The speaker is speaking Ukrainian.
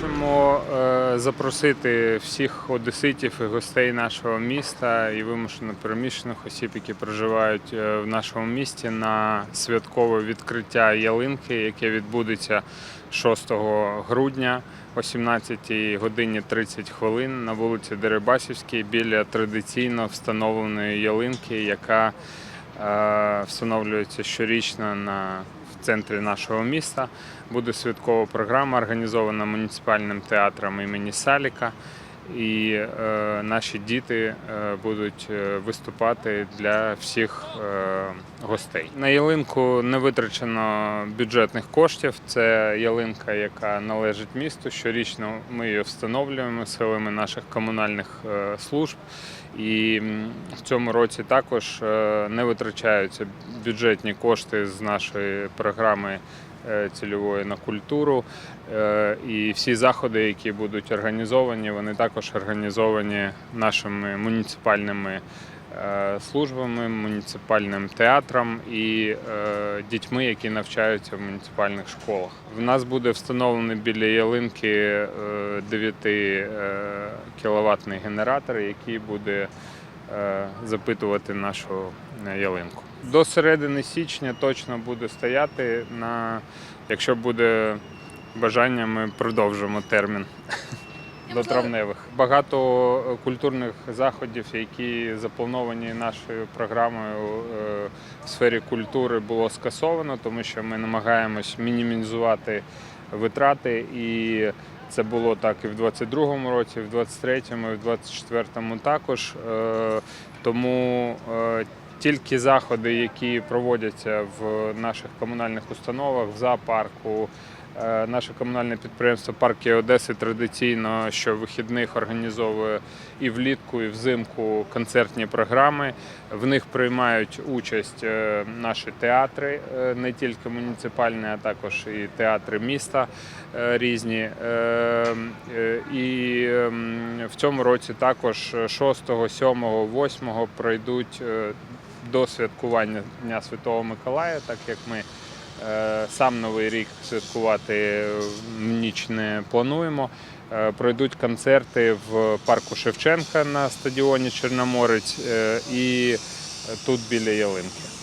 хочемо е, запросити всіх одеситів і гостей нашого міста і вимушено переміщених осіб, які проживають е, в нашому місті, на святкове відкриття ялинки, яке відбудеться 6 грудня о 17 годині 30 хвилин на вулиці Дерибасівській біля традиційно встановленої ялинки, яка е, встановлюється щорічно на центрі нашого міста. Буде святкова програма, організована муніципальним театром імені Саліка. І е, наші діти е, будуть е, виступати для всіх е, гостей. На ялинку не витрачено бюджетних коштів. Це ялинка, яка належить місту. Щорічно ми її встановлюємо силами наших комунальних е, служб. І в цьому році також е, не витрачаються бюджетні кошти з нашої програми цільової на культуру. Е, І всі заходи, які будуть організовані, вони також організовані нашими муніципальними е, службами, муніципальним театром і е, дітьми, які навчаються в муніципальних школах. В нас буде встановлений біля ялинки 9 кіловатний генератор, який буде е, запитувати нашу е, ялинку. До середини січня точно буде стояти. На, якщо буде бажання, ми продовжимо термін до травневих. Багато культурних заходів, які заплановані нашою програмою е, в сфері культури, було скасовано, тому що ми намагаємось мінімізувати витрати і. Це було так і в 22-му році, і в 23-му, і в 24-му також. Е, Тому е, тільки заходи, які проводяться в наших комунальних установах, в зоопарку, е, наше комунальне підприємство Парки Одеси традиційно щовихідних організовує і влітку, і взимку концертні програми. В них приймають участь е, наші театри, е, не тільки муніципальні, а також і театри міста різні. І ем, в цьому році також 6, 7, 8 пройдуть до святкування Дня Святого Миколая, так як ми е, сам Новий рік святкувати в ніч не плануємо. Е, Пройдуть концерти в парку Шевченка на стадіоні Чорноморець е, і тут біля ялинки.